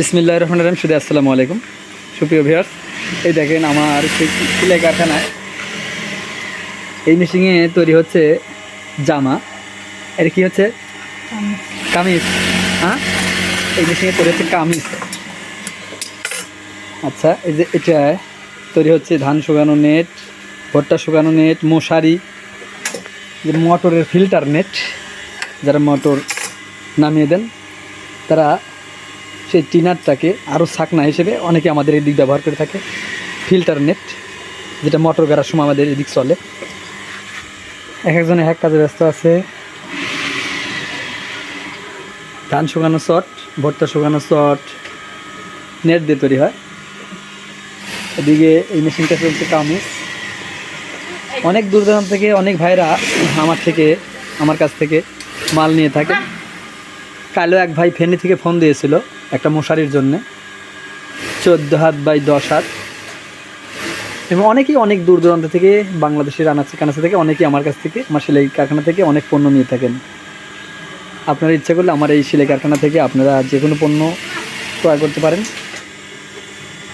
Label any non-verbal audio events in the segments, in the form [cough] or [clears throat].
বিসমিল্লাহ রহমান রহিম, সুদী আসসালামু আলাইকুম। সুপ্রিয় ভিউয়ার্স এই দেখেন আমার সেলাই কারখানায় এই মেশিনে তৈরি হচ্ছে জামা। এর কি হচ্ছে? কামিজ। হ্যাঁ? এই মেশিনে তৈরি হচ্ছে কামিজ। আচ্ছা এই যে এটা তৈরি হচ্ছে ধান শুকানো নেট ভুট্টা শুকানো নেট মশারি, যে মোটরের ফিল্টার নেট যারা মোটর নামিয়ে দেন, তারা সেই টিনারটাকে আরও ছাকনা হিসেবে অনেকে আমাদের এদিক ব্যবহার করে থাকে, ফিল্টার নেট, যেটা মোটর গাড়ার সময় আমাদের এদিক চলে। এক একজন এক কাজে ব্যস্ত আছে। ধান শুকানো চট ভুট্টা শুকানো চট নেট দিয়ে তৈরি হয়। এদিকে এই মেশিনটা চলছে কামিজ। অনেক দূর দূরান্ত থেকে অনেক ভাইরা আমার থেকে, আমার কাছ থেকে মাল নিয়ে থাকে। কালও এক ভাই ফেনি থেকে ফোন দিয়েছিল, একটা মশারির জন্যে। চোদ্দ হাত বাই দশ হাত। এবং অনেকেই অনেক দূর দূরান্ত থেকে, বাংলাদেশের আনাচে কানাচে থেকে, অনেকেই আমার কাছ থেকে, আমার সেলাই কারখানা থেকে অনেক পণ্য নিয়ে থাকেন। আপনারা ইচ্ছা করলে আমার এই সেলাই কারখানা থেকে আপনারা যে কোনো পণ্য ক্রয় করতে পারেন।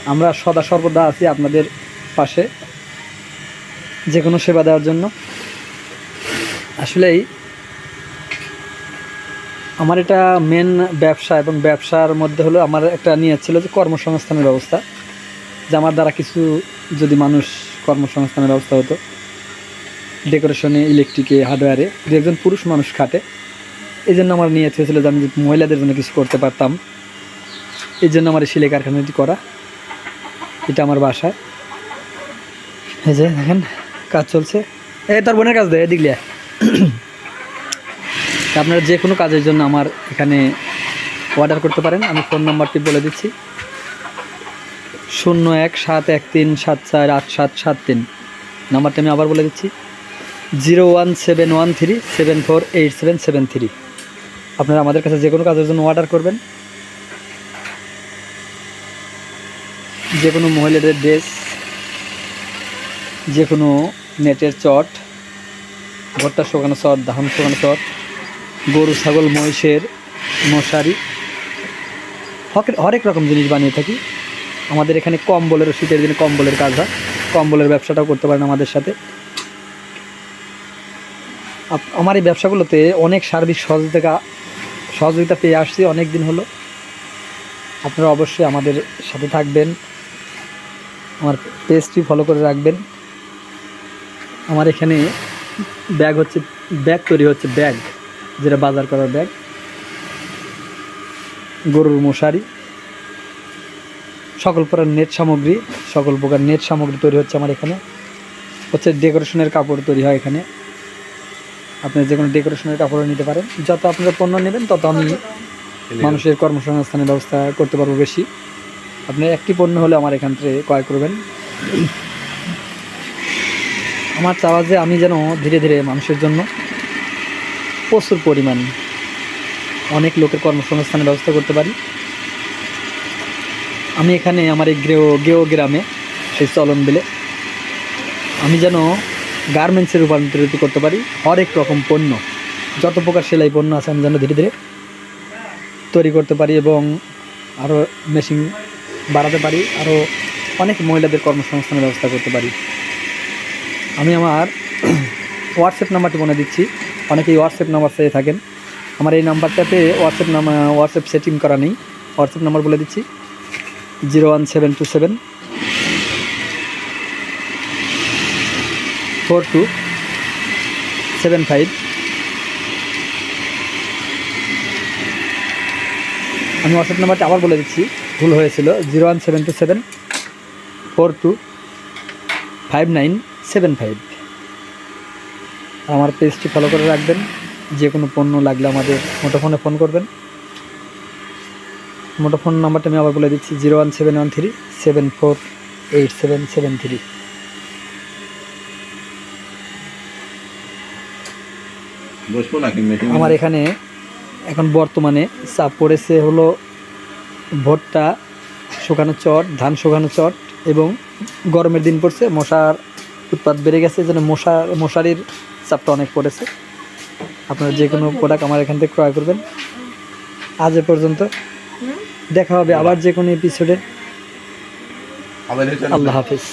আমরা সদা সর্বদা আছি আপনাদের পাশে, যে কোনো সেবা দেওয়ার জন্য। আসলেই আমার এটা মেন ব্যবসা এবং ব্যবসার মধ্যে হলো আমার একটা নিয়ে ছিল যে কর্মসংস্থানের ব্যবস্থা, যে আমার দ্বারা কিছু যদি মানুষ কর্মসংস্থানের ব্যবস্থা হতো। ডেকোরেশনে ইলেকট্রিকে হার্ডওয়্যারে দু একজন পুরুষ মানুষ খাটে। এই জন্য আমার নিয়ে হয়েছিল যে আমি মহিলাদের জন্য কিছু করতে পারতাম এই জন্য আমার এই সেলাই কারখানাটি করা। এটা আমার বাসায়। এই যে দেখেন, কাজ চলছে। এই তোর বোনের কাজ দেয় এদিক আপনারা যে কোনো কাজের জন্য আমার এখানে অর্ডার করতে পারেন। আমি ফোন নাম্বারটি বলে দিচ্ছি। শূন্য এক সাত এক তিন সাত চার আট সাত সাত তিন। নাম্বারটি আমি আবার বলে দিচ্ছি। Zero one seven one three seven four eight seven seven three. আপনারা আমাদের কাছে যে কোনো কাজের জন্য অর্ডার করবেন। যে কোনো মহিলাদের ড্রেস যে কোনো নেটের চট ভুট্টা শোকানো চট, ধান শুকানো চট গরু, ছাগল, মহিষের মশারি হরেক রকম জিনিস বানিয়ে থাকি। আমাদের এখানে কম্বলের শীতের দিনে কম্বলের কাজ হয়। কম্বলের ব্যবসাটাও করতে পারেন আমাদের সাথে। আমার এই ব্যবসাগুলোতে অনেক সার্বিক সহযোগিতা সহযোগিতা পেয়ে আসছি অনেক দিন হলো। আপনারা অবশ্যই আমাদের সাথে থাকবেন। আমার পেজটি ফলো করে রাখবেন। আমার এখানে ব্যাগ হচ্ছে ব্যাগ তৈরি হচ্ছে ব্যাগ। যেটা বাজার করার ব্যাগ। গরুর মশারি। সকল প্রকার নেট সামগ্রী সকল প্রকার নেট সামগ্রী তৈরি হচ্ছে আমার এখানে। হচ্ছে ডেকোরেশনের কাপড় তৈরি হয় এখানে। আপনি যে কোনো ডেকোরেশনের কাপড় নিতে পারেন। যত আপনারা পণ্য নেবেন তত আমি মানুষের কর্মসংস্থানের ব্যবস্থা করতে পারব বেশি। আপনি একটি পণ্য হলে আমার এখান থেকে ক্রয় করবেন। আমার চাওয়া যে আমি যেন ধীরে ধীরে মানুষের জন্য প্রচুর পরিমাণ অনেক লোকের কর্মসংস্থানের ব্যবস্থা করতে পারি। আমি এখানে আমার এই গেও গেও গ্রামে, সেই চলন বিলে, আমি যেন গার্মেন্টসে রূপান্তরিত করতে পারি, হরেক রকম পণ্য, যত প্রকার সেলাই পণ্য আছে আমি যেন ধীরে ধীরে তৈরি করতে পারি এবং আরও মেশিন বাড়াতে পারি আরও অনেক মহিলাদের কর্মসংস্থানের ব্যবস্থা করতে পারি। আমি আমার [clears throat] হোয়াটসঅ্যাপ নাম্বারটি বলে দিচ্ছি। অনেকেই হোয়াটসঅ্যাপ নাম্বার চেয়ে থাকেন। আমার এই নাম্বারটাতে হোয়াটসঅ্যাপ নাম্বার হোয়াটসঅ্যাপ সেটিং করা নেই। হোয়াটসঅ্যাপ নাম্বার বলে দিচ্ছি। Zero one seven two seven four two seven five আমি হোয়াটসঅ্যাপ নাম্বারটা আবার বলে দিচ্ছি। ভুল হয়েছিল। Zero one seven two seven four two five nine seven five আমার পেজটি ফলো করে রাখবেন। যে কোনো পণ্য লাগলে আমাদের মোটোফোনে ফোন করবেন। মোটোফোন নাম্বারটা আমি আবার বলে দিচ্ছি zero one seven one three seven four eight seven seven three. আমার এখানে এখন বর্তমানে চাপ পড়েছে হলো ভুট্টা শুকানো চট ধান শুকানো চট এবং গরমের দিন পড়ছে মশার উৎপাদ বেড়ে গেছে যেন মশা মশারির চাপটা অনেক পড়েছে। আপনারা যে কোনো প্রোডাক্ট আমার এখান থেকে ক্রয় করবেন। আজ এ পর্যন্ত। দেখা হবে আবার যে কোনো এপিসোডে আল্লাহ হাফিজ।